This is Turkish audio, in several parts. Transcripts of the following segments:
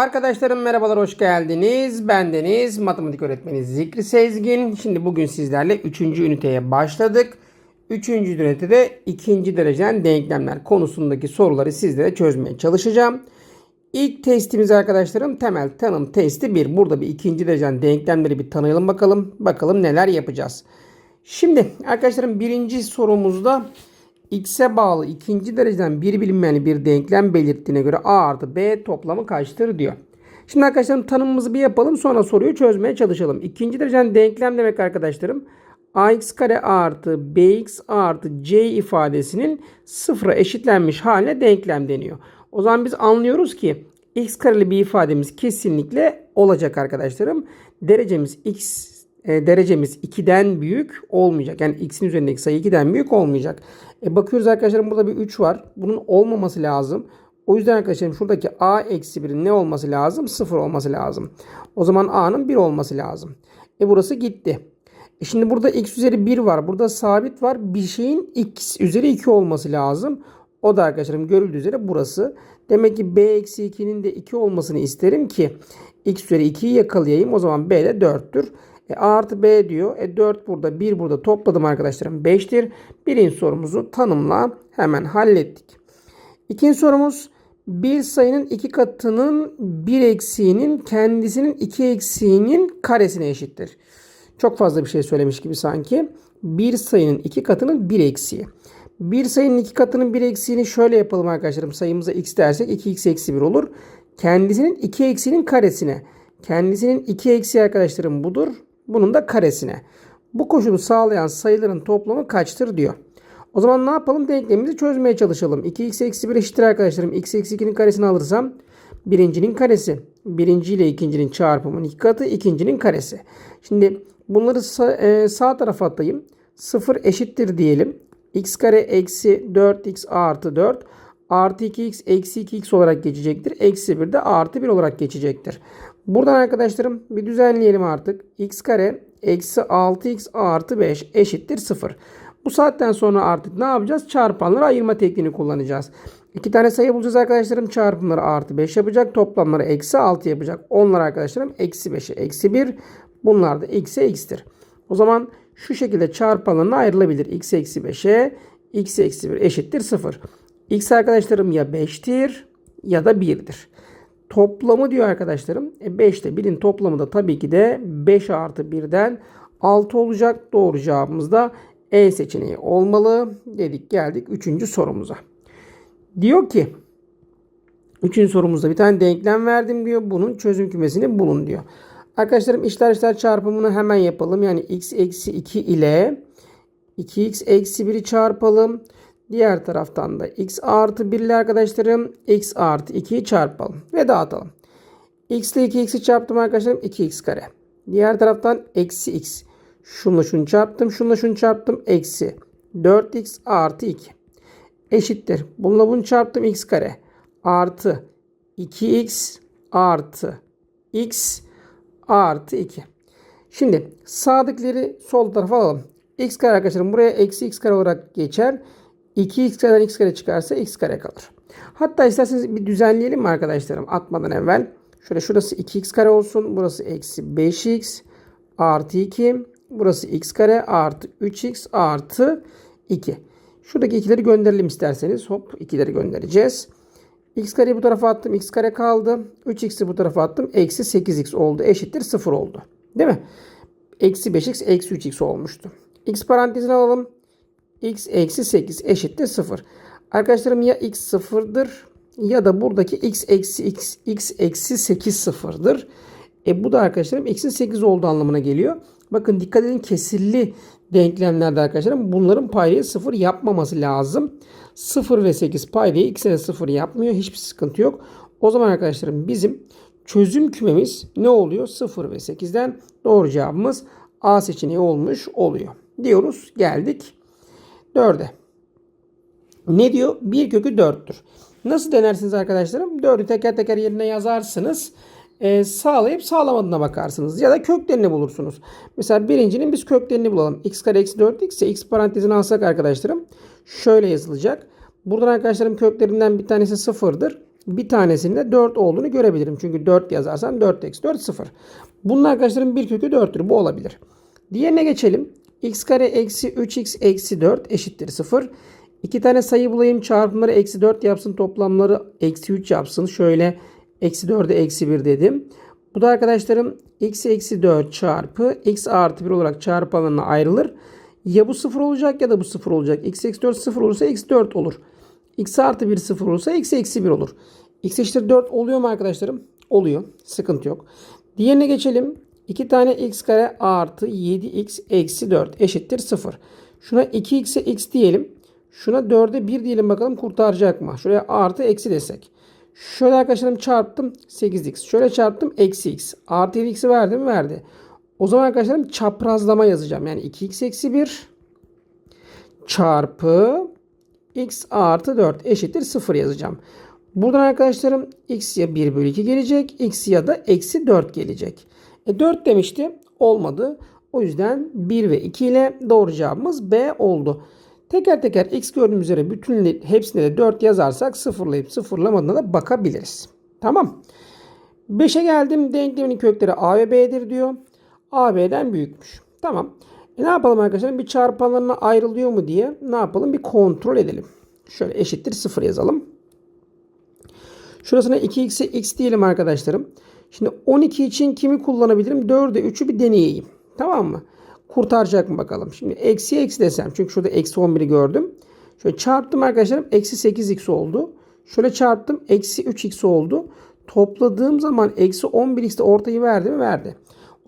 Arkadaşlarım merhabalar hoş geldiniz. Bendeniz matematik öğretmeni Zikri Sezgin. Şimdi bugün sizlerle 3. üniteye başladık. 3. ünitede 2. dereceden denklemler konusundaki soruları sizlere çözmeye çalışacağım. İlk testimiz arkadaşlarım temel tanım testi 1. Burada bir ikinci dereceden denklemleri bir tanıyalım bakalım. Bakalım neler yapacağız. Şimdi arkadaşlarım birinci sorumuzda x'e bağlı ikinci dereceden bir bilinmeyen bir denklem belirttiğine göre a artı b toplamı kaçtır diyor. Şimdi arkadaşlarım tanımımızı bir yapalım sonra soruyu çözmeye çalışalım. İkinci dereceden denklem demek arkadaşlarım ax kare artı bx artı c ifadesinin sıfıra eşitlenmiş haline denklem deniyor. O zaman biz anlıyoruz ki x kareli bir ifademiz kesinlikle olacak arkadaşlarım. Derecemiz x e, derecemiz 2'den büyük olmayacak. Yani x'in üzerindeki sayı 2'den büyük olmayacak. E, bakıyoruz arkadaşlarım burada bir 3 var. Bunun olmaması lazım. O yüzden arkadaşlarım şuradaki a eksi 1'in ne olması lazım? 0 olması lazım. O zaman a'nın 1 olması lazım. E burası gitti. E şimdi burada x üzeri 1 var. Burada sabit var. Bir şeyin x üzeri 2 olması lazım. O da arkadaşlarım görüldüğü üzere burası. Demek ki b eksi 2'nin de 2 olmasını isterim ki x üzeri 2'yi yakalayayım. O zaman b de 4'tür. E, A artı B diyor. E 4 burada 1 burada topladım arkadaşlarım 5'tir. Birinci sorumuzu tanımla hemen hallettik. İkinci sorumuz bir sayının iki katının bir eksiğinin kendisinin iki eksiğinin karesine eşittir. Çok fazla bir şey söylemiş gibi sanki. Bir sayının iki katının bir eksiği. Bir sayının iki katının bir eksiğini şöyle yapalım arkadaşlarım. Sayımıza x dersek 2x eksi 1 olur. Kendisinin iki eksiğinin karesine. Kendisinin iki eksiği arkadaşlarım budur. Bunun da karesine. Bu koşulu sağlayan sayıların toplamı kaçtır diyor. O zaman ne yapalım? Denklemimizi çözmeye çalışalım. 2x eksi 1 eşittir arkadaşlarım. x eksi 2'nin karesini alırsam birincinin karesi. Birinci ile ikincinin çarpımının iki katı ikincinin karesi. Şimdi bunları sağ, e, sağ tarafa atayım. 0 eşittir diyelim. x kare eksi 4x artı 4 artı 2x eksi 2x olarak geçecektir. Eksi 1 de artı 1 olarak geçecektir. Buradan arkadaşlarım bir düzenleyelim artık. x kare eksi 6x artı 5 eşittir 0. Bu saatten sonra artık ne yapacağız? Çarpanları ayırma tekniğini kullanacağız. İki tane sayı bulacağız arkadaşlarım. Çarpımları artı 5 yapacak. Toplamları eksi 6 yapacak. Onlar arkadaşlarım eksi 5'e eksi 1. Bunlar da x'e x'tir. O zaman şu şekilde çarpanlarına ayrılabilir. x eksi 5'e x eksi 1 eşittir 0. x arkadaşlarım ya 5'tir ya da 1'dir. Toplamı diyor arkadaşlarım. E 5 ile 1'in toplamı da tabii ki de 5 artı 1'den 6 olacak. Doğru cevabımız da E seçeneği olmalı. Dedik geldik 3. sorumuza. Diyor ki 3. sorumuzda bir tane denklem verdim diyor. Bunun çözüm kümesini bulun diyor. Arkadaşlarım işler işler çarpımını hemen yapalım. Yani x eksi 2 ile 2x eksi 1'i çarpalım. Diğer taraftan da x artı 1 ile arkadaşlarım x artı 2'yi çarpalım ve dağıtalım. x ile 2x'i çarptım arkadaşlarım 2x kare. Diğer taraftan eksi x. Şunla şunu çarptım. Şunla şunu çarptım. Eksi 4x artı 2. Eşittir. Bununla bunu çarptım x kare. Artı 2x artı x artı 2. Şimdi sağdakileri sol tarafa alalım. x kare arkadaşlarım buraya eksi x kare olarak geçer. 2x kareden x kare çıkarsa x kare kalır. Hatta isterseniz bir düzenleyelim mi arkadaşlarım atmadan evvel. Şöyle şurası 2x kare olsun. Burası eksi 5x artı 2. Burası x kare artı 3x artı 2. Şuradaki ikileri gönderelim isterseniz. Hop ikileri göndereceğiz. x kareyi bu tarafa attım. x kare kaldı. 3x'i bu tarafa attım. Eksi 8x oldu. Eşittir 0 oldu. Değil mi? Eksi 5x eksi 3x olmuştu. x parantezine alalım x eksi 8 eşittir 0. Arkadaşlarım ya x sıfırdır ya da buradaki x eksi x, x eksi 8 sıfırdır. E bu da arkadaşlarım eksi 8 olduğu anlamına geliyor. Bakın dikkat edin kesirli denklemlerde arkadaşlarım bunların paydayı 0 yapmaması lazım. 0 ve 8 paydayı ikisine 0 yapmıyor. Hiçbir sıkıntı yok. O zaman arkadaşlarım bizim çözüm kümemiz ne oluyor? 0 ve 8'den doğru cevabımız A seçeneği olmuş oluyor. Diyoruz geldik 4'e. Ne diyor? 1 kökü 4'tür. Nasıl denersiniz arkadaşlarım? 4'ü teker teker yerine yazarsınız. E, sağlayıp sağlamadığına bakarsınız. Ya da köklerini bulursunuz. Mesela birincinin biz köklerini bulalım. x kare eksi 4 x ise x parantezini alsak arkadaşlarım. Şöyle yazılacak. Buradan arkadaşlarım köklerinden bir tanesi sıfırdır. bir tanesinin de 4 olduğunu görebilirim. Çünkü 4 yazarsam 4 eksi 4 0. Bunun arkadaşlarım bir kökü 4'tür. Bu olabilir. Diğerine geçelim. X kare eksi 3x eksi 4 eşittir 0. İki tane sayı bulayım. Çarpımları eksi 4 yapsın. Toplamları eksi 3 yapsın. Şöyle eksi 4'e eksi 1 dedim. Bu da arkadaşlarım x eksi 4 çarpı x artı 1 olarak çarpı alanına ayrılır. Ya bu 0 olacak ya da bu 0 olacak. x eksi 4 0 olursa eksi 4 olur. x artı 1 0 olursa x eksi 1 olur. x eşittir 4 oluyor mu arkadaşlarım? Oluyor. Sıkıntı yok. Diğerine geçelim. 2 tane x kare artı 7x eksi 4 eşittir 0. Şuna 2x'e x diyelim. Şuna 4'e 1 diyelim bakalım kurtaracak mı? Şuraya artı eksi desek. Şöyle arkadaşlarım çarptım 8x. Şöyle çarptım eksi x. Artı 7x'i verdi mi? Verdi. O zaman arkadaşlarım çaprazlama yazacağım. Yani 2x eksi 1 çarpı x artı 4 eşittir 0 yazacağım. Buradan arkadaşlarım x ya 1 bölü 2 gelecek. x ya da eksi 4 gelecek. E 4 demişti. Olmadı. O yüzden 1 ve 2 ile doğru cevabımız B oldu. Teker teker x gördüğümüz üzere bütün hepsine de 4 yazarsak sıfırlayıp sıfırlamadığına da bakabiliriz. Tamam. 5'e geldim. Denklemin kökleri a ve b'dir diyor. a b'den büyükmüş. Tamam. E ne yapalım arkadaşlar? Bir çarpanlarına ayrılıyor mu diye ne yapalım? Bir kontrol edelim. Şöyle eşittir 0 yazalım. Şurasına 2x'e x diyelim arkadaşlarım. Şimdi 12 için kimi kullanabilirim? 4'e 3'ü bir deneyeyim. Tamam mı? Kurtaracak mı bakalım. Şimdi eksi eksi desem. Çünkü şurada eksi 11'i gördüm. Şöyle çarptım arkadaşlarım. Eksi 8x oldu. Şöyle çarptım. Eksi 3x oldu. Topladığım zaman eksi 11x de ortayı verdi mi? Verdi.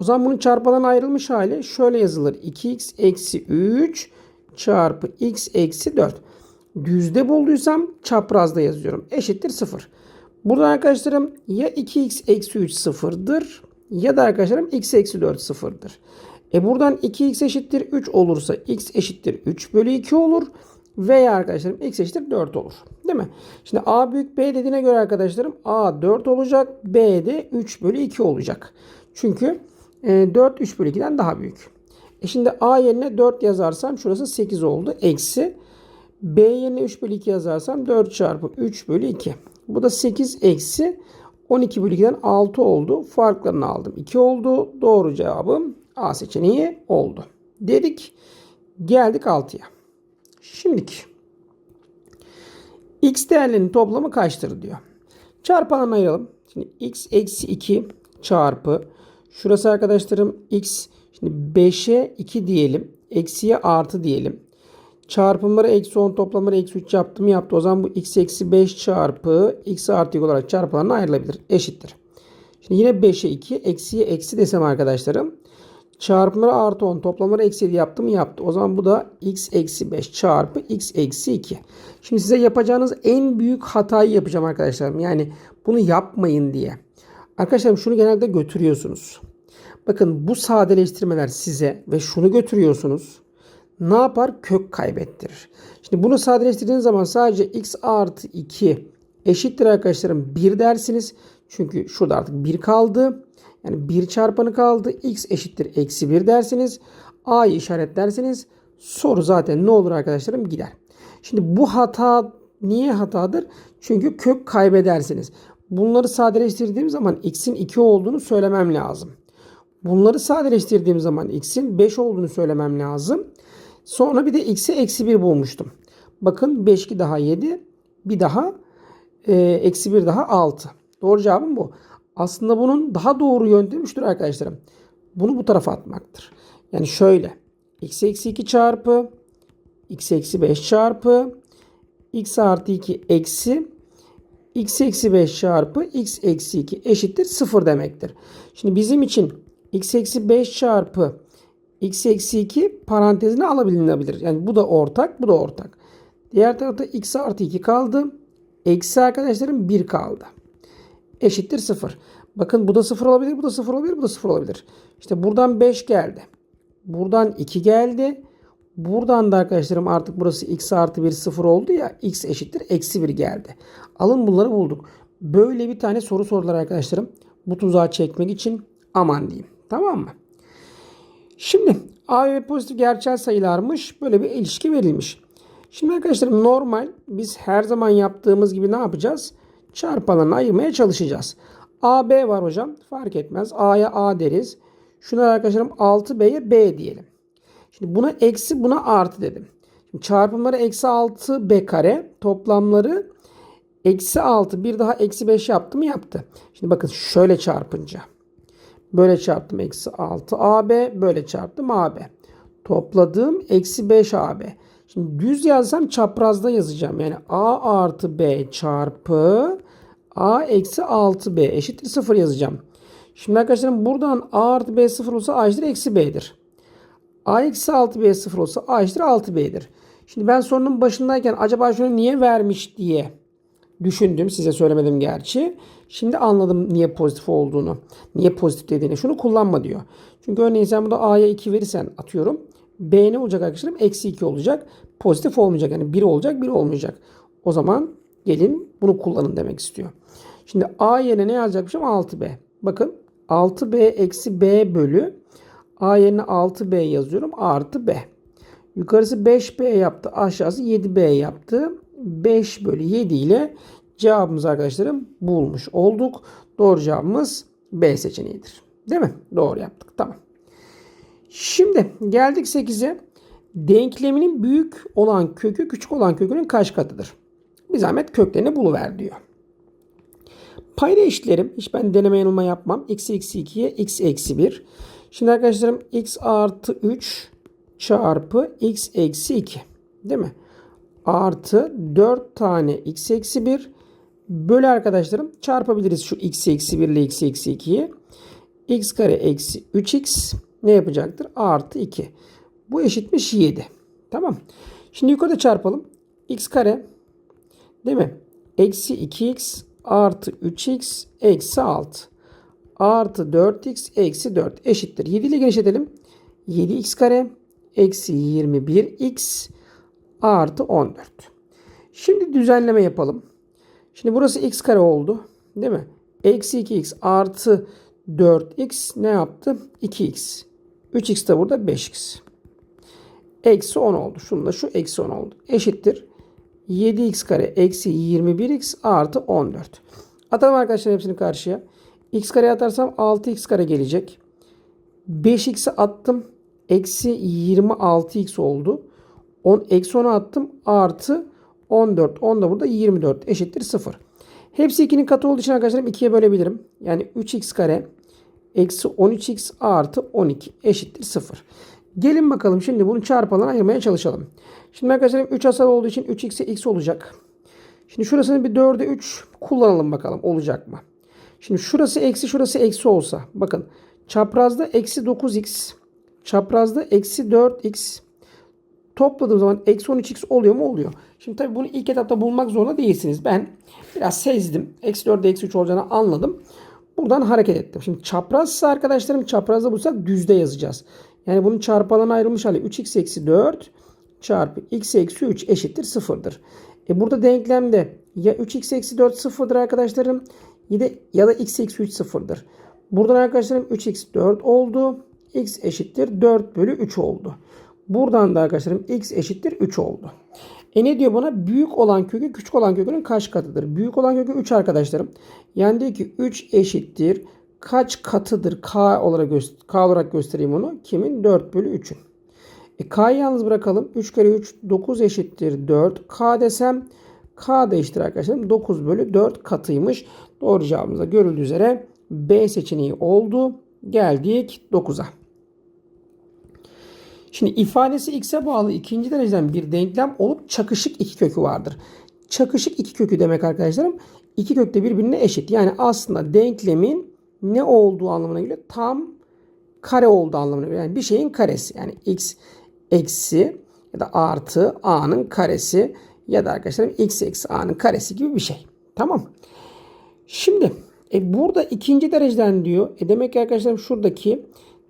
O zaman bunun çarpadan ayrılmış hali şöyle yazılır. 2x eksi 3 çarpı x eksi 4. Düzde bulduysam çaprazda yazıyorum. Eşittir 0. Burada arkadaşlarım ya 2x eksi 3 sıfırdır ya da arkadaşlarım x eksi 4 sıfırdır. E buradan 2x eşittir 3 olursa x eşittir 3 bölü 2 olur. Veya arkadaşlarım x eşittir 4 olur. Değil mi? Şimdi a büyük b dediğine göre arkadaşlarım a 4 olacak. b de 3 bölü 2 olacak. Çünkü e, 4 3 bölü 2'den daha büyük. E şimdi a yerine 4 yazarsam şurası 8 oldu. Eksi b yerine 3 bölü 2 yazarsam 4 çarpı 3 bölü 2. Bu da 8 eksi 12 bölü 2'den 6 oldu. Farklarını aldım. 2 oldu. Doğru cevabım A seçeneği oldu. Dedik. Geldik 6'ya. Şimdiki. X değerlerinin toplamı kaçtır diyor. Çarpanlarına ayıralım. Şimdi x eksi 2 çarpı. Şurası arkadaşlarım x. Şimdi 5'e 2 diyelim. Eksiye artı diyelim. Çarpımları eksi 10 toplamları eksi 3 yaptım yaptı. O zaman bu x eksi 5 çarpı x artı 2 olarak çarpılarına ayrılabilir. Eşittir. Şimdi yine 5'e 2 eksiye eksi desem arkadaşlarım. Çarpımları artı 10 toplamları eksi 7 yaptım yaptı. O zaman bu da x eksi 5 çarpı x eksi 2. Şimdi size yapacağınız en büyük hatayı yapacağım arkadaşlarım. Yani bunu yapmayın diye. Arkadaşlarım şunu genelde götürüyorsunuz. Bakın bu sadeleştirmeler size ve şunu götürüyorsunuz ne yapar? Kök kaybettirir. Şimdi bunu sadeleştirdiğiniz zaman sadece x artı 2 eşittir arkadaşlarım 1 dersiniz. Çünkü şurada artık 1 kaldı. Yani 1 çarpanı kaldı. x eşittir eksi 1 dersiniz. a'yı işaretlersiniz. Soru zaten ne olur arkadaşlarım gider. Şimdi bu hata niye hatadır? Çünkü kök kaybedersiniz. Bunları sadeleştirdiğim zaman x'in 2 olduğunu söylemem lazım. Bunları sadeleştirdiğim zaman x'in 5 olduğunu söylemem lazım. Sonra bir de x'e eksi 1 bulmuştum. Bakın 5 2 daha 7. Bir daha e, eksi 1 daha 6. Doğru cevabım bu. Aslında bunun daha doğru yöntemi şudur arkadaşlarım. Bunu bu tarafa atmaktır. Yani şöyle. x eksi 2 çarpı x eksi 5 çarpı x artı 2 eksi x eksi 5 çarpı x eksi 2 eşittir 0 demektir. Şimdi bizim için x eksi 5 çarpı x eksi 2 parantezine alabilinebilir. Yani bu da ortak, bu da ortak. Diğer tarafta x artı 2 kaldı. Eksi arkadaşlarım 1 kaldı. Eşittir 0. Bakın bu da 0 olabilir, bu da 0 olabilir, bu da 0 olabilir. İşte buradan 5 geldi. Buradan 2 geldi. Buradan da arkadaşlarım artık burası x artı 1 0 oldu ya x eşittir eksi 1 geldi. Alın bunları bulduk. Böyle bir tane soru sordular arkadaşlarım. Bu tuzağı çekmek için aman diyeyim. Tamam mı? Şimdi A ve pozitif gerçel sayılarmış. Böyle bir ilişki verilmiş. Şimdi arkadaşlar normal biz her zaman yaptığımız gibi ne yapacağız? çarpanlarını ayırmaya çalışacağız. AB var hocam. Fark etmez. A'ya A deriz. Şuna arkadaşlarım 6B'ye B diyelim. Şimdi buna eksi buna artı dedim. Şimdi çarpımları eksi 6B kare. Toplamları eksi 6 bir daha eksi 5 yaptı mı yaptı. Şimdi bakın şöyle çarpınca. Böyle çarptım eksi 6 AB. Böyle çarptım AB. Topladığım eksi 5 AB. Şimdi düz yazsam çaprazda yazacağım. Yani A artı B çarpı A eksi 6B eşittir 0 yazacağım. Şimdi arkadaşlarım buradan A artı B 0 olsa A eşittir eksi B'dir. A eksi 6B 0 olsa A eşittir 6B'dir. Şimdi ben sorunun başındayken acaba şunu niye vermiş diye düşündüm. Size söylemedim gerçi. Şimdi anladım niye pozitif olduğunu. Niye pozitif dediğini. Şunu kullanma diyor. Çünkü örneğin sen burada A'ya 2 verirsen atıyorum. B ne olacak arkadaşlarım? Eksi 2 olacak. Pozitif olmayacak. Yani 1 olacak 1 olmayacak. O zaman gelin bunu kullanın demek istiyor. Şimdi A yerine ne yazacakmışım? 6B. Bakın 6B eksi B bölü A yerine 6B yazıyorum. Artı B. Yukarısı 5B yaptı. Aşağısı 7B yaptı. 5 bölü 7 ile cevabımız arkadaşlarım bulmuş olduk. Doğru cevabımız B seçeneğidir. Değil mi? Doğru yaptık. Tamam. Şimdi geldik 8'e. Denkleminin büyük olan kökü küçük olan kökünün kaç katıdır? Bir zahmet köklerini buluver diyor. Payda eşitlerim. Hiç ben deneme yanılma yapmam. x eksi 2'ye x eksi 1. Şimdi arkadaşlarım x artı 3 çarpı x eksi 2. Değil mi? Artı 4 tane x eksi 1 bölü arkadaşlarım çarpabiliriz şu x eksi 1 ile x eksi 2'yi. x kare eksi 3x ne yapacaktır? Artı 2. Bu eşitmiş 7. Tamam. Şimdi yukarıda çarpalım. x kare değil mi? Eksi 2x artı 3x eksi 6 artı 4x eksi 4 eşittir. 7 ile genişletelim. 7x kare eksi 21x artı 14. Şimdi düzenleme yapalım. Şimdi burası x kare oldu. Değil mi? Eksi 2x artı 4x ne yaptı? 2x. 3x de burada 5x. Eksi 10 oldu. Şununla şu eksi 10 oldu. Eşittir. 7x kare eksi 21x artı 14. Atalım arkadaşlar hepsini karşıya. x kare atarsam 6x kare gelecek. 5x'i attım. Eksi 26x oldu. 10, eksi 10'u attım. Artı 14. 10 da burada 24 eşittir 0. Hepsi 2'nin katı olduğu için arkadaşlarım 2'ye bölebilirim. Yani 3x kare eksi 13x artı 12 eşittir 0. Gelin bakalım şimdi bunu çarpalan ayırmaya çalışalım. Şimdi arkadaşlarım 3 asal olduğu için 3x'e x olacak. Şimdi şurasını bir 4'e 3 kullanalım bakalım olacak mı? Şimdi şurası eksi şurası eksi olsa bakın çaprazda eksi 9x çaprazda eksi 4x topladığım zaman eksi 13x oluyor mu? Oluyor. Şimdi tabii bunu ilk etapta bulmak zorunda değilsiniz. Ben biraz sezdim. Eksi 4'de eksi 3 olacağını anladım. Buradan hareket ettim. Şimdi çaprazsa arkadaşlarım çaprazda bulsak düzde yazacağız. Yani bunun çarpanlarına ayrılmış hali 3x eksi 4 çarpı x eksi 3 eşittir 0'dır. E burada denklemde ya 3x eksi 4 sıfırdır arkadaşlarım ya da, ya da x eksi 3 sıfırdır. Buradan arkadaşlarım 3x 4 oldu. x eşittir 4 bölü 3 oldu. Buradan da arkadaşlarım x eşittir 3 oldu. E ne diyor bana? Büyük olan kökü küçük olan kökünün kaç katıdır? Büyük olan kökü 3 arkadaşlarım. Yani diyor ki 3 eşittir kaç katıdır k olarak, k olarak göstereyim onu. Kimin? 4 bölü 3'ün. E, K'yı yalnız bırakalım. 3 kere 3 9 eşittir 4. K desem K da eşittir arkadaşlarım. 9 bölü 4 katıymış. Doğru cevabımız da görüldüğü üzere B seçeneği oldu. Geldik 9'a. Şimdi ifadesi x'e bağlı ikinci dereceden bir denklem olup çakışık iki kökü vardır. Çakışık iki kökü demek arkadaşlarım iki kök de birbirine eşit. Yani aslında denklemin ne olduğu anlamına geliyor? Tam kare olduğu anlamına geliyor. Yani bir şeyin karesi. Yani x eksi ya da artı a'nın karesi ya da arkadaşlarım x eksi a'nın karesi gibi bir şey. Tamam. Şimdi e burada ikinci dereceden diyor. E demek ki arkadaşlarım şuradaki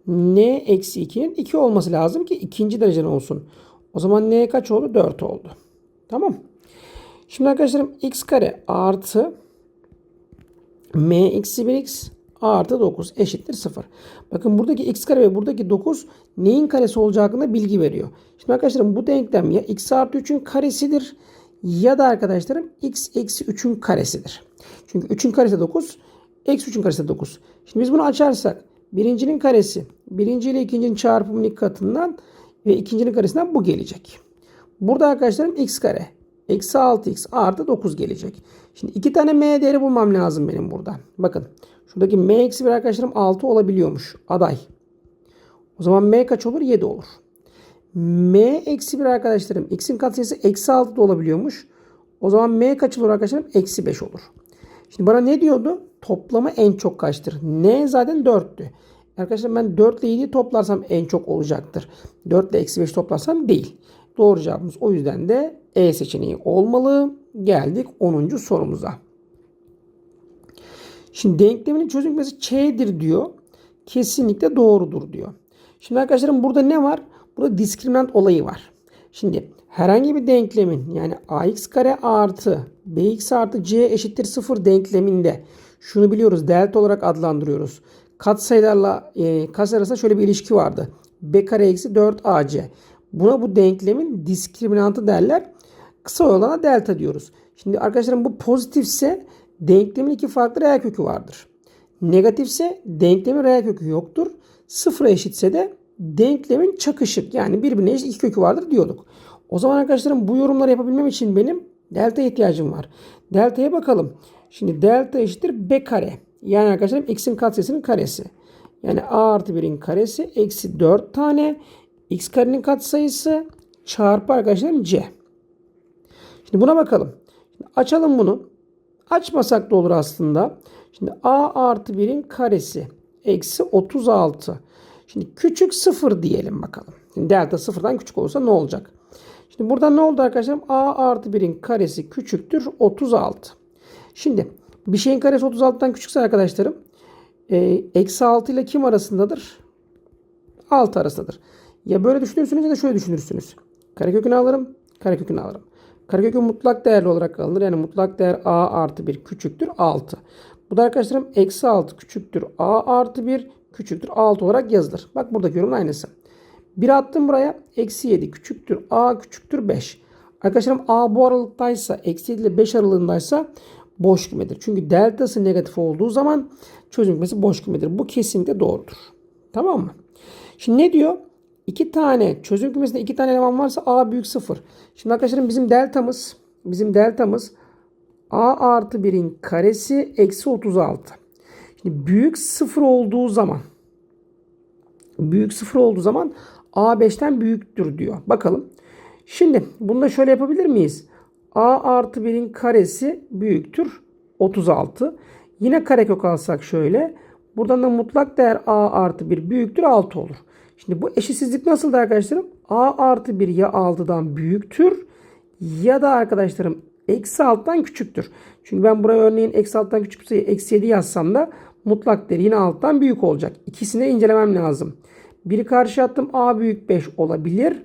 n eksi 2'nin 2 olması lazım ki ikinci dereceden olsun. O zaman n kaç oldu? 4 oldu. Tamam. Şimdi arkadaşlarım x kare artı m eksi 1x artı 9 eşittir 0. Bakın buradaki x kare ve buradaki 9 neyin karesi olacağı hakkında bilgi veriyor. Şimdi arkadaşlarım bu denklem ya x artı 3'ün karesidir Ya da arkadaşlarım x eksi 3'ün karesidir. Çünkü 3'ün karesi 9. Eksi 3'ün karesi 9. Şimdi biz bunu açarsak birincinin karesi birinci ile ikincinin çarpımının ilk katından ve ikincinin karesinden bu gelecek. Burada arkadaşlarım x kare eksi 6x artı 9 gelecek. Şimdi iki tane m değeri bulmam lazım benim burada. Bakın şuradaki m eksi 1 arkadaşlarım 6 olabiliyormuş aday. O zaman m kaç olur? 7 olur. m eksi 1 arkadaşlarım x'in katsayısı eksi 6 da olabiliyormuş. O zaman m kaç olur arkadaşlarım? Eksi 5 olur. Şimdi bana ne diyordu? Toplamı en çok kaçtır? n zaten 4'tü. Arkadaşlar ben 4 ile 7'yi toplarsam en çok olacaktır. 4 ile eksi 5 toplarsam değil. Doğru cevabımız o yüzden de E seçeneği olmalı. Geldik 10. sorumuza. Şimdi denkleminin çözülmesi Ç'dir diyor. Kesinlikle doğrudur diyor. Şimdi arkadaşlarım burada ne var? Burada diskriminant olayı var. Şimdi herhangi bir denklemin yani ax kare artı bx artı c eşittir 0 denkleminde şunu biliyoruz delta olarak adlandırıyoruz. Katsayılarla e, katsayı arasında şöyle bir ilişki vardı. b kare eksi 4 ac. Buna bu denklemin diskriminantı derler. Kısa olana delta diyoruz. Şimdi arkadaşlarım bu pozitifse denklemin iki farklı reel kökü vardır. Negatifse denklemin reel kökü yoktur. Sıfıra eşitse de denklemin çakışık yani birbirine eşit iki kökü vardır diyorduk. O zaman arkadaşlarım bu yorumları yapabilmem için benim delta ihtiyacım var. Delta'ya bakalım. Şimdi delta eşittir b kare. Yani arkadaşlarım x'in katsayısının karesi. Yani a artı 1'in karesi eksi 4 tane x karenin katsayısı çarpı arkadaşlarım c. Şimdi buna bakalım. Şimdi açalım bunu. Açmasak da olur aslında. Şimdi a artı 1'in karesi eksi 36. Şimdi küçük 0 diyelim bakalım. Şimdi delta sıfırdan küçük olursa ne olacak? Şimdi burada ne oldu arkadaşlar? a artı 1'in karesi küçüktür 36. Şimdi bir şeyin karesi 36'dan küçükse arkadaşlarım e, eksi 6 ile kim arasındadır? 6 arasındadır. Ya böyle düşünürsünüz ya da şöyle düşünürsünüz. Karekökünü alırım, karekökünü alırım. Karekökün mutlak değerli olarak alınır. Yani mutlak değer a artı 1 küçüktür 6. Bu da arkadaşlarım eksi 6 küçüktür a artı 1 küçüktür 6 olarak yazılır. Bak buradaki yorumun aynısı. 1 attım buraya. Eksi 7 küçüktür a küçüktür 5. Arkadaşlarım a bu aralıktaysa eksi 7 ile 5 aralığındaysa boş kümedir. Çünkü deltası negatif olduğu zaman çözüm kümesi boş kümedir. Bu kesinlikle doğrudur. Tamam mı? Şimdi ne diyor? İki tane çözüm kümesinde iki tane eleman varsa a büyük 0. Şimdi arkadaşlarım bizim deltamız bizim deltamız a artı 1'in karesi eksi 36. Şimdi büyük 0 olduğu zaman büyük 0 olduğu zaman a 5'ten büyüktür diyor. Bakalım. Şimdi bunu da şöyle yapabilir miyiz? a artı 1'in karesi büyüktür 36. Yine karekök alsak şöyle. Buradan da mutlak değer a artı 1 büyüktür 6 olur. Şimdi bu eşitsizlik nasıldı arkadaşlarım? a artı 1 ya 6'dan büyüktür ya da arkadaşlarım eksi 6'dan küçüktür. Çünkü ben buraya örneğin eksi 6'dan küçük sayı eksi 7 yazsam da mutlak değer yine 6'dan büyük olacak. İkisini de incelemem lazım. Biri karşı attım a büyük 5 olabilir.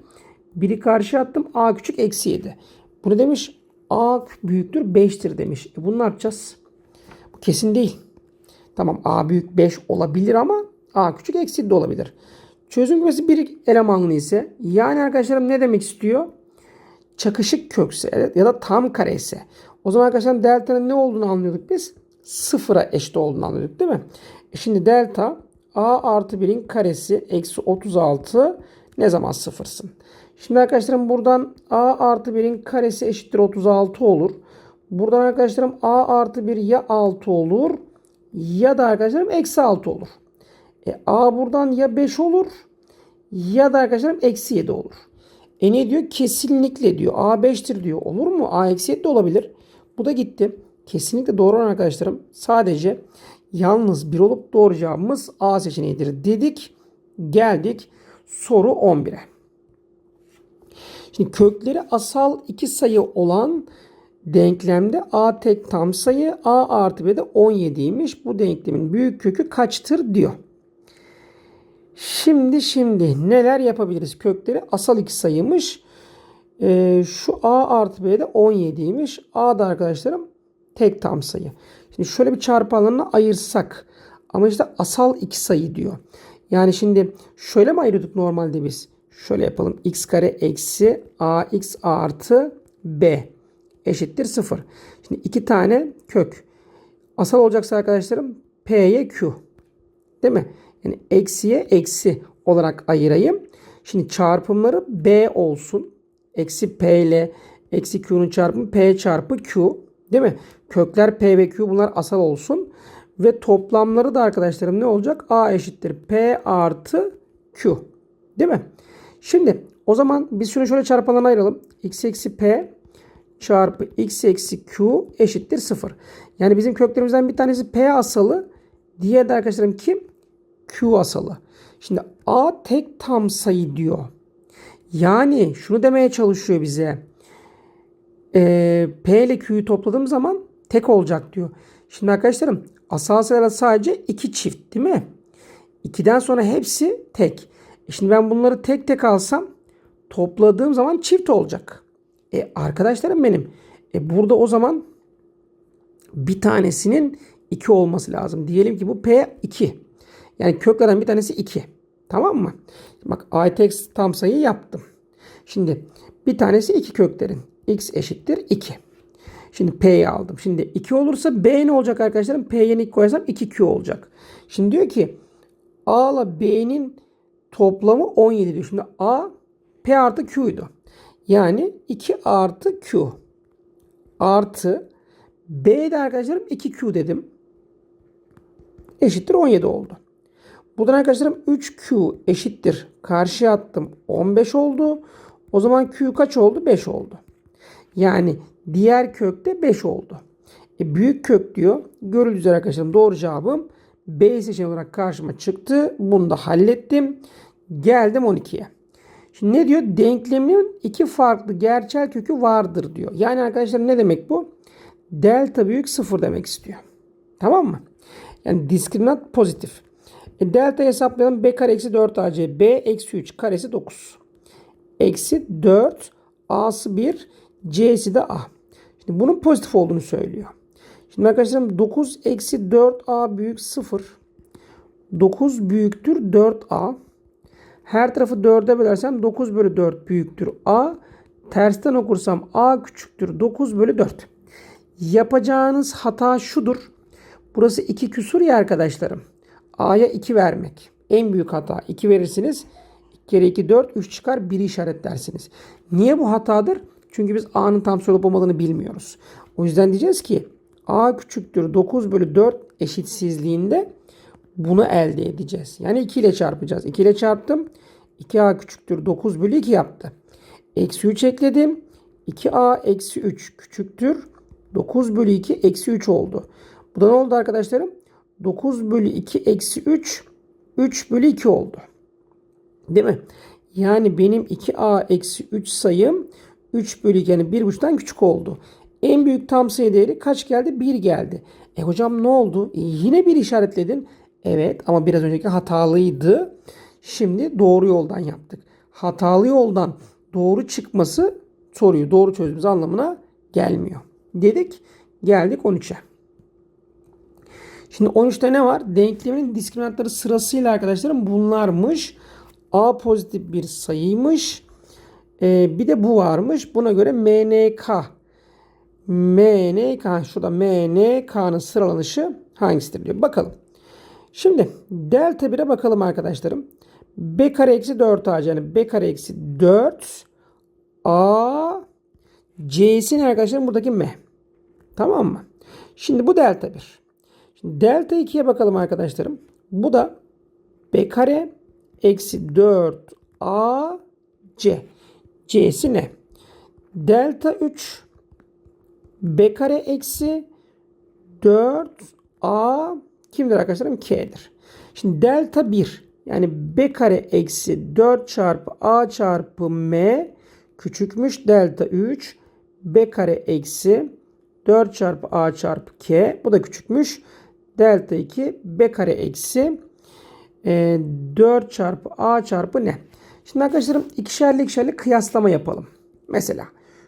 Biri karşı attım a küçük eksi 7. Bunu demiş a büyüktür 5'tir demiş. E bunu ne yapacağız? Bu kesin değil. Tamam a büyük 5 olabilir ama a küçük eksi 7 de olabilir. Çözüm kümesi bir elemanlı ise yani arkadaşlarım ne demek istiyor? Çakışık kökse ya da tam kare ise o zaman arkadaşlar delta'nın ne olduğunu anlıyorduk biz. Sıfıra eşit olduğunu anlıyorduk değil mi? E şimdi delta a artı 1'in karesi eksi 36 ne zaman sıfırsın? Şimdi arkadaşlarım buradan a artı 1'in karesi eşittir 36 olur. Buradan arkadaşlarım a artı 1 ya 6 olur ya da arkadaşlarım eksi 6 olur. E, a buradan ya 5 olur ya da arkadaşlarım eksi 7 olur. E ne diyor? Kesinlikle diyor. A 5'tir diyor. Olur mu? A eksi 7 de olabilir. Bu da gitti. Kesinlikle doğru olan arkadaşlarım sadece yalnız bir olup doğru cevabımız A seçeneğidir dedik. Geldik soru 11'e. Şimdi kökleri asal iki sayı olan denklemde a tek tam sayı a artı b de 17'ymiş. Bu denklemin büyük kökü kaçtır diyor. Şimdi şimdi neler yapabiliriz? Kökleri asal iki sayıymış. Ee, şu a artı b de 17'ymiş. a da arkadaşlarım tek tam sayı. Şimdi şöyle bir çarpı alanına ayırsak. Ama işte asal iki sayı diyor. Yani şimdi şöyle mi ayırıyorduk normalde biz? Şöyle yapalım. x kare eksi ax artı b. eşittir 0. Şimdi iki tane kök. Asal olacaksa arkadaşlarım P'ye Q. Değil mi? Yani eksiye eksi olarak ayırayım. Şimdi çarpımları B olsun. Eksi P ile eksi Q'nun çarpımı P çarpı Q. Değil mi? Kökler P ve Q bunlar asal olsun. Ve toplamları da arkadaşlarım ne olacak? A eşittir P artı Q. Değil mi? Şimdi o zaman biz şunu şöyle çarpanlarına ayıralım. X eksi P çarpı X eksi Q eşittir 0. Yani bizim köklerimizden bir tanesi P asalı. Diğer de arkadaşlarım kim? Q asalı. Şimdi A tek tam sayı diyor. Yani şunu demeye çalışıyor bize. Ee, P ile Q'yu topladığım zaman tek olacak diyor. Şimdi arkadaşlarım asal sayılar sadece iki çift değil mi? 2'den sonra hepsi tek. E şimdi ben bunları tek tek alsam topladığım zaman çift olacak. E arkadaşlarım benim. E burada o zaman bir tanesinin 2 olması lazım. Diyelim ki bu P2. Yani köklerden bir tanesi 2. Tamam mı? Bak ATX tam sayı yaptım. Şimdi bir tanesi 2 köklerin. X eşittir 2. Şimdi P'yi aldım. Şimdi 2 olursa B ne olacak arkadaşlarım? P'ye 2 koyarsam 2Q olacak. Şimdi diyor ki A ile B'nin toplamı 17 diyor. Şimdi A P artı Q'ydu. Yani 2 artı Q artı B'de arkadaşlarım 2Q dedim. Eşittir 17 oldu. Buradan arkadaşlarım 3Q eşittir. Karşıya attım 15 oldu. O zaman Q kaç oldu? 5 oldu. Yani diğer kökte 5 oldu. E, büyük kök diyor. Görüldüğü üzere arkadaşlarım doğru cevabım B seçeneği olarak karşıma çıktı. Bunu da hallettim. Geldim 12'ye. Şimdi ne diyor? Denklemin iki farklı gerçel kökü vardır diyor. Yani arkadaşlar ne demek bu? Delta büyük sıfır demek istiyor. Tamam mı? Yani diskriminant pozitif. E, delta hesaplayalım. B kare eksi 4 AC. B eksi 3 karesi 9. Eksi 4 A'sı 1 C'si de A. Şimdi bunun pozitif olduğunu söylüyor. Şimdi arkadaşlar 9 eksi 4A büyük 0. 9 büyüktür 4A. Her tarafı 4'e bölersem 9 bölü 4 büyüktür A. Tersten okursam A küçüktür 9 bölü 4. Yapacağınız hata şudur. Burası 2 küsur ya arkadaşlarım. A'ya 2 vermek. En büyük hata. 2 verirsiniz. 2 kere 2 4 3 çıkar 1'i işaretlersiniz. Niye bu hatadır? Çünkü biz A'nın tam sayı olup olmadığını bilmiyoruz. O yüzden diyeceğiz ki A küçüktür 9 bölü 4 eşitsizliğinde bunu elde edeceğiz. Yani 2 ile çarpacağız. 2 ile çarptım. 2A küçüktür 9 bölü 2 yaptı. Eksi 3 ekledim. 2A eksi 3 küçüktür. 9 bölü 2 eksi 3 oldu. Bu da ne oldu arkadaşlarım? 9 bölü 2 eksi 3 3 bölü 2 oldu. Değil mi? Yani benim 2A eksi 3 sayım 3 bölü 2 yani 1,5'tan küçük oldu. En büyük tam sayı değeri kaç geldi? 1 geldi. E hocam ne oldu? E, yine bir işaretledin. Evet ama biraz önceki hatalıydı. Şimdi doğru yoldan yaptık. Hatalı yoldan doğru çıkması soruyu doğru çözdüğümüz anlamına gelmiyor. Dedik geldik 13'e. Şimdi 13'te ne var? Denklemin diskriminantları sırasıyla arkadaşlarım bunlarmış. A pozitif bir sayıymış. Ee, bir de bu varmış. Buna göre MNK MNK şurada MNK'nın sıralanışı hangisidir diyor. Bakalım. Şimdi delta 1'e bakalım arkadaşlarım. B kare eksi 4 A yani B kare eksi 4 A C'si ne arkadaşlarım? Buradaki M. Tamam mı? Şimdi bu delta 1. Şimdi delta 2'ye bakalım arkadaşlarım. Bu da B kare eksi 4 A C. C'si ne? Delta 3 B kare eksi 4 A kimdir arkadaşlarım? K'dir. Şimdi delta 1 yani B kare eksi 4 çarpı A çarpı M küçükmüş delta 3 B kare eksi 4 çarpı A çarpı K bu da küçükmüş. Delta 2 B kare eksi e, 4 çarpı A çarpı ne? Şimdi arkadaşlarım ikişerli ikişerli kıyaslama yapalım. Mesela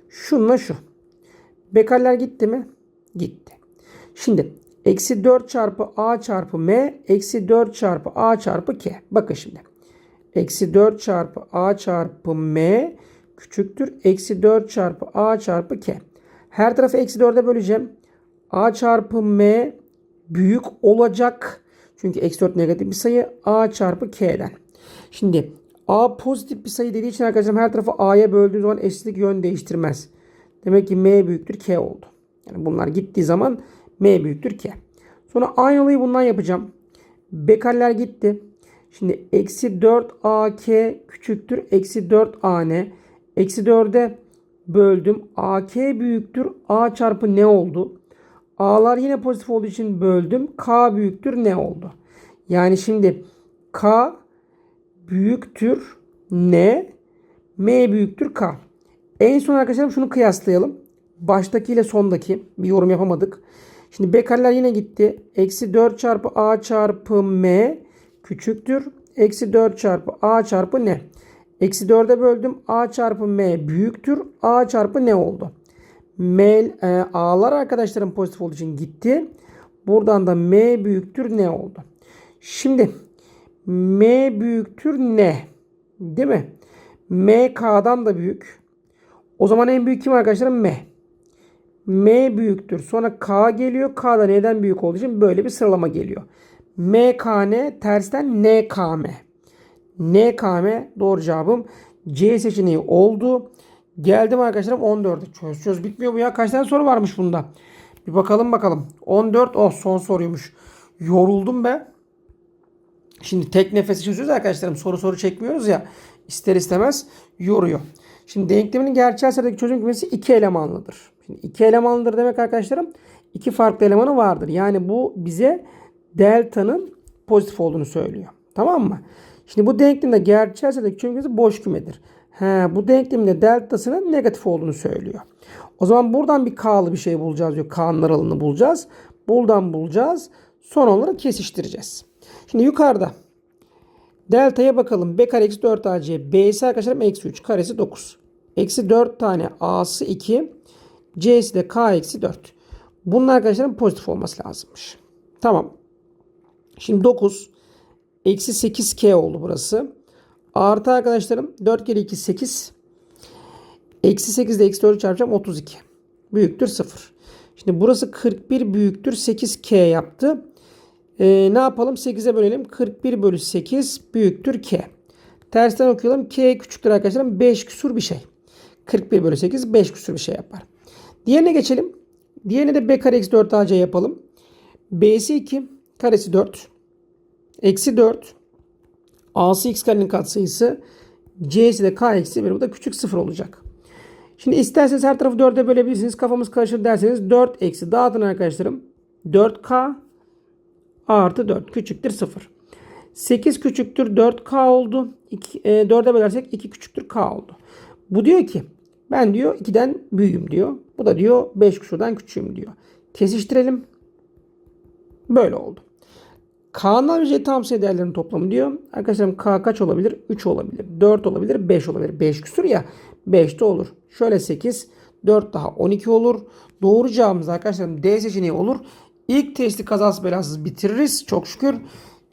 şununla şu. Bekaller gitti mi? Gitti. Şimdi eksi 4 çarpı A çarpı M eksi 4 çarpı A çarpı K. Bakın şimdi. Eksi 4 çarpı A çarpı M küçüktür. Eksi 4 çarpı A çarpı K. Her tarafı eksi 4'e böleceğim. A çarpı M büyük olacak. Çünkü eksi 4 negatif bir sayı. A çarpı K'den. Şimdi A pozitif bir sayı dediği için arkadaşlar her tarafı A'ya böldüğüm zaman eşitlik yön değiştirmez. Demek ki M büyüktür K oldu. Yani bunlar gittiği zaman M büyüktür K. Sonra aynı olayı bundan yapacağım. Bekaller gitti. Şimdi eksi 4 AK küçüktür. Eksi 4 AN. Eksi 4'e böldüm. AK büyüktür. A çarpı ne oldu? A'lar yine pozitif olduğu için böldüm. K büyüktür ne oldu? Yani şimdi K büyüktür ne? M büyüktür K. En son arkadaşlar şunu kıyaslayalım. Baştaki ile sondaki bir yorum yapamadık. Şimdi B kareler yine gitti. Eksi 4 çarpı A çarpı M küçüktür. Eksi 4 çarpı A çarpı ne? Eksi 4'e böldüm. A çarpı M büyüktür. A çarpı ne oldu? M, e, A'lar arkadaşlarım pozitif olduğu için gitti. Buradan da M büyüktür ne oldu? Şimdi M büyüktür ne? Değil mi? M K'dan da büyük. O zaman en büyük kim arkadaşlarım? M. M büyüktür. Sonra K geliyor. K da neden büyük olduğu için böyle bir sıralama geliyor. M K N tersten N K M. N K M doğru cevabım C seçeneği oldu. Geldim arkadaşlarım 14'e. Çöz bitmiyor bu ya. Kaç tane soru varmış bunda? Bir bakalım bakalım. 14 oh son soruymuş. Yoruldum be. Şimdi tek nefesi çözüyoruz arkadaşlarım. Soru soru çekmiyoruz ya. İster istemez yoruyor. Şimdi denkleminin gerçel sayıdaki çözüm kümesi iki elemanlıdır. Şimdi iki elemanlıdır demek arkadaşlarım iki farklı elemanı vardır. Yani bu bize delta'nın pozitif olduğunu söylüyor. Tamam mı? Şimdi bu denklemde gerçel sayıdaki çözüm kümesi boş kümedir. He, bu denklemde deltasının negatif olduğunu söylüyor. O zaman buradan bir k'lı bir şey bulacağız diyor. K'nın aralığını bulacağız. Buradan bulacağız. Son olarak kesiştireceğiz. Şimdi yukarıda delta'ya bakalım. B kare eksi 4 AC. B'si arkadaşlarım eksi 3. Karesi 9. Eksi 4 tane A'sı 2. C'si de K eksi 4. Bunun arkadaşlarım pozitif olması lazımmış. Tamam. Şimdi 9. Eksi 8K oldu burası. Artı arkadaşlarım 4 kere 2 8. Eksi 8 ile eksi 4'ü çarpacağım 32. Büyüktür 0. Şimdi burası 41 büyüktür 8K yaptı. Ee, ne yapalım? 8'e bölelim. 41 bölü 8 büyüktür K. Tersten okuyalım. K küçüktür arkadaşlarım. 5 küsur bir şey. 41 bölü 8 5 küsur bir şey yapar. Diğerine geçelim. Diğerine de B kare eksi 4 AC yapalım. B'si 2. Karesi 4. Eksi 4. A'sı x karenin katsayısı. C'si de k eksi 1. Bu da küçük 0 olacak. Şimdi isterseniz her tarafı 4'e bölebilirsiniz. Kafamız karışır derseniz 4 eksi dağıtın arkadaşlarım. 4k artı 4 küçüktür 0. 8 küçüktür 4k oldu. 2, e, 4'e bölersek 2 küçüktür k oldu. Bu diyor ki ben diyor 2'den büyüğüm diyor. Bu da diyor 5 küçüğünden küçüğüm diyor. Kesiştirelim. Böyle oldu. K'nın ve J tam sayı değerlerinin toplamı diyor. Arkadaşlarım K kaç olabilir? 3 olabilir. 4 olabilir. 5 olabilir. 5 küsur ya. 5 de olur. Şöyle 8. 4 daha 12 olur. Doğru cevabımız arkadaşlarım D seçeneği olur. İlk testi kazasız belasız bitiririz. Çok şükür.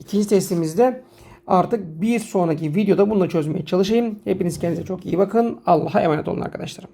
İkinci testimizde artık bir sonraki videoda bunu çözmeye çalışayım. Hepiniz kendinize çok iyi bakın. Allah'a emanet olun arkadaşlarım.